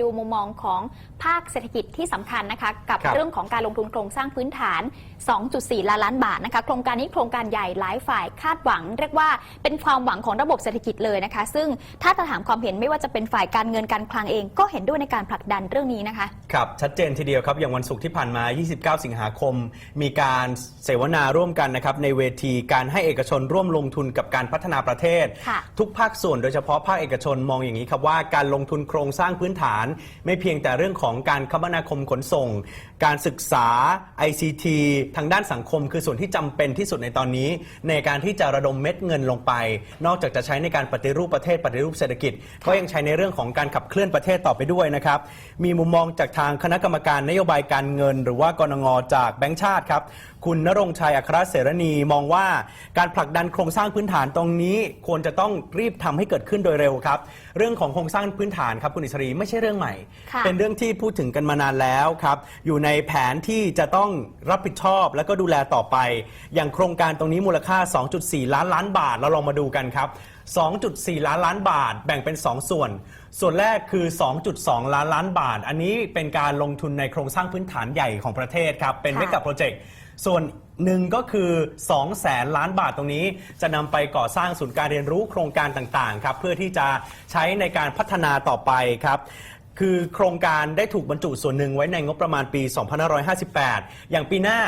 ดูมุมมองของภาคเศรษฐกิจที่สำคัญนะคะกับครับเรื่องของการลงทุนโครงสร้างพื้นฐาน 2.4 ล้านล้านบาทนะคะโครงการนี้โครงการใหญ่หลายฝ่ายคาดหวัง เรียกว่าเป็นความหวังของระบบเศรษฐกิจเลยนะคะ ซึ่งถ้าจะถามความเห็นไม่ว่าจะเป็นฝ่ายการเงินการคลังเอง ก็เห็นด้วยในการผลักดันเรื่องนี้นะคะครับชัดเจนทีเดียวครับอย่างวันศุกร์ที่ผ่านมา 29 สิงหาคม มีการเสวนาร่วมกันนะครับในเวทีการให้เอกชนร่วมลงทุนกับการพัฒนาประเทศค่ะทุกภาคส่วนโดยเฉพาะภาคเอกชนมองอย่างนี้ครับว่าการลงทุนโครงสร้างพื้นฐานไม่เพียงแต่เรื่องของการคมนาคมขนส่ง การศึกษา ICT ทางด้านสังคม คือส่วนที่จำเป็นที่สุดในตอนนี้ ในการที่จะระดมเม็ดเงินลงไป นอกจากจะใช้ในการปฏิรูปประเทศปฏิรูปเศรษฐกิจ ก็ยังใช้ในเรื่องของการขับเคลื่อนประเทศต่อไปด้วยนะครับมีมุมมองจากทางคณะกรรมการนโยบายการเงิน หรือว่ากรงงจากแบงก์ชาติครับ คุณนรงค์ชัยอัครเสรณีมองว่าการผลักดันโครงสร้างพื้นฐานตรงนี้ ควรจะต้องรีบทำให้เกิดขึ้นโดยเร็วครับ เรื่องของโครงสร้างพื้นฐานครับคุณอิสรีไม่ใช่เรื่องใหม่ค่ะเป็นเรื่องที่พูดถึงกันมานานแล้วครับ อยู่ในแผนที่จะต้องรับผิดชอบ และก็ดูแลต่อไป อย่างโครงการตรงนี้มูลค่า 2.4 ล้านล้านบาทเราลองมาดูกันครับ2.4 ล้านล้านบาท แบ่งเป็น 2 ส่วน ส่วนแรกคือ 2.2 ล้านล้านบาท อันนี้เป็นการลงทุนในโครงสร้างพื้นฐานใหญ่ของประเทศครับ เป็นค่ะเมกะโปรเจกต์ ส่วนหนึ่งก็คือ 2 แสนล้านบาทตรงนี้ จะนำไปก่อสร้างศูนย์การเรียนรู้โครงการต่างๆครับเพื่อที่จะใช้ในการพัฒนาต่อไปครับ คือโครงการได้ถูกบรรจุส่วนหนึ่งไว้ในงบประมาณปี 2558 อย่างปีหน้า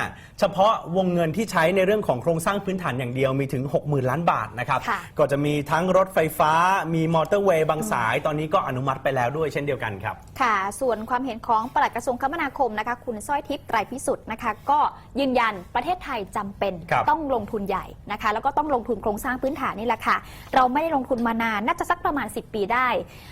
เฉพาะวงเงินที่ใช้ในเรื่องของโครงสร้างพื้นฐานอย่างเดียวมีถึง 60,000 ล้านบาทนะครับ ค่ะ ก็จะมีทั้งรถไฟฟ้า มีมอเตอร์เวย์บางสาย ตอนนี้ก็อนุมัติไปแล้วด้วยเช่นเดียวกันครับ ค่ะ ส่วนความเห็นของปลัดกระทรวงคมนาคมนะคะ คุณสร้อยทิพย์ไตรพิสุทธิ์นะคะ ก็ยืนยันประเทศไทยจำเป็นครับ ต้องลงทุนใหญ่นะคะ แล้วก็ต้องลงทุนโครงสร้างพื้นฐานนี่แหละค่ะ เราไม่ได้ลงทุนมานาน น่าจะสักประมาณ 10 ปีได้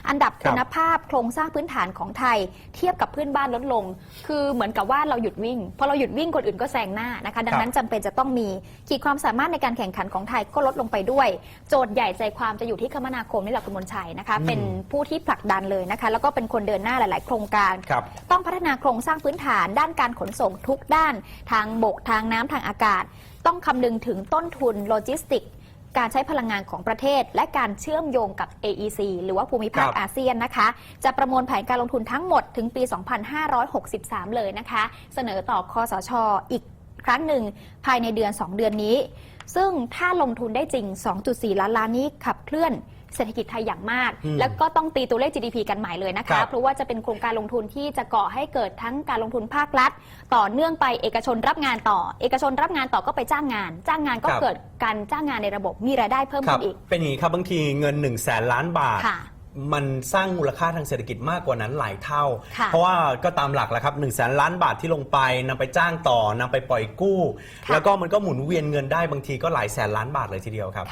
อันดับครับคุณภาพโครงสร้างพื้นฐานของไทย เทียบกับเพื่อนบ้านลดลง คือเหมือนกับว่าเราหยุดวิ่งพอเราหยุดวิ่งคนอื่นก็แซงหน้านะคะ ดังนั้นจำเป็นจะต้องมีขีดความสามารถในการแข่งขันของไทยก็ลดลงไปด้วย โจทย์ใหญ่ใจความจะอยู่ที่คมนาคมนี่แหละคุณมนชัยนะคะ เป็นผู้ที่ผลักดันเลยนะคะ แล้วก็เป็นคนเดินหน้าหลาย ๆ โครงการครับต้องพัฒนาโครงสร้างพื้นฐาน ด้านการขนส่งทุกด้าน ทางบกทางน้ำทางอากาศ ต้องคำนึงถึงต้นทุนโลจิสติก การใช้พลังงานของประเทศ และการเชื่อมโยงกับ AEC หรือว่าภูมิภาคครับอาเซียนนะคะ จะประมวลแผนการลงทุนทั้งหมดถึงปี 2563 เลยนะคะ เสนอต่อคอสชอีกครั้งหนึ่งภายในเดือน 2 เดือนนี้ ซึ่งถ้าลงทุนได้จริง 2.4 ล้านล้านนี้ขับเคลื่อน เศรษฐกิจไทยอย่างมากอืมแล้วก็ต้องตีตัวเลข GDP กันใหม่เลยนะครัคะบเพราะว่าจะเป็นโครงการลงทุนที่จะก่อให้เกิดทั้งการลงทุนภาครัฐ ต่อเนื่องไปเอกชนรับงานต่อ เอกชนรับงานต่อก็ไปจ้างงาน จ้างงานก็ครับเกิดการจ้างงานในระบบมีรายได้เพิ่มครัขึ้บนอีก เป็นอย่างนี้ครับบางทีเงิน1นึ่งแสนล้านบาทค่ะมันสร้างมูลค่าทางเศรษฐกิจมากกว่านั้นหลายเท่าค่ะเพราะว่าก็ตามหลักแหละครับ1นึ่งแสนล้านบาทที่ลงไปนำไปจ้างต่อนำไปปล่อยกู้ค่ะแล้วก็มันก็หมุนเวียนเงินได้บางทีก็หลายแสนล้านบาทเลยทีเดียวครับ